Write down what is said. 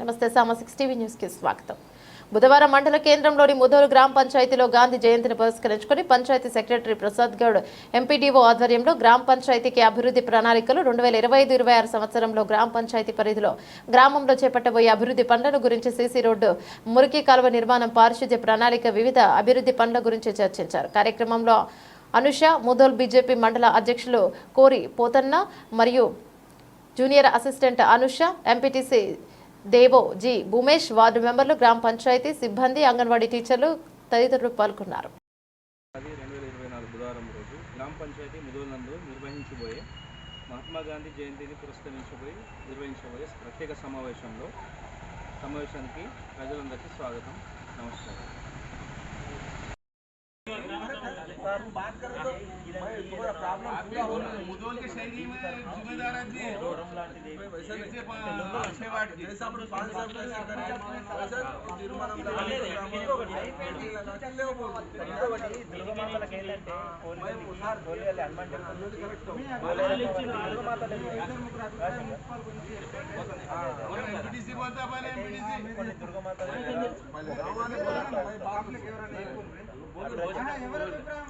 నమస్తే సామ six TV న్యూస్కి స్వాగతం. బుధవారం మండల కేంద్రంలోని ముదోలు గ్రామ పంచాయతీలో గాంధీ జయంతిని పురస్కరించుకుని పంచాయతీ సెక్రటరీ ప్రసాద్ గౌడ్ ఎంపీడీఓ ఆధ్వర్యంలో గ్రామ పంచాయతీకి అభివృద్ధి ప్రణాళికలు రెండు వేల ఇరవై ఐదు ఇరవై ఆరు సంవత్సరంలో గ్రామ పంచాయతీ పరిధిలో గ్రామంలో చేపట్టబోయే అభివృద్ధి పనులను గురించి సీసీ రోడ్డు మురికి కాలువ నిర్మాణం పారిశుద్ధ్య ప్రణాళిక వివిధ అభివృద్ధి పనుల గురించి చర్చించారు. కార్యక్రమంలో అనుష ముదోల్ బీజేపీ మండల అధ్యక్షులు కోరి పోతన్న మరియు జూనియర్ అసిస్టెంట్ అనుష ఎంపీటీసీ దేవో జి. భూమేష్ వార్డు మెంబర్లు గ్రామ పంచాయతీ సిబ్బంది అంగన్వాడీ టీచర్లు తదితరులు పాల్గొన్నారు. రోజు గ్రామ పంచాయతీ ముదోల్ నందు నిర్వహించబోయే మహాత్మా గాంధీ జయంతిని పురస్కరించబోయి నిర్వహించబోయే ప్రత్యేక సమావేశంలో సమావేశానికి ప్రజలందరికీ స్వాగతం. నమస్కారం. मुदोल के शहरी में जिम्मेदार आदमी है जैसे छह वार्ड की దుర్గమాతలకు ఏంటంటే గోలియాలి హనుమాన్ టెంపుల్ एमपीटीसी ఎవరి అభిప్రాయం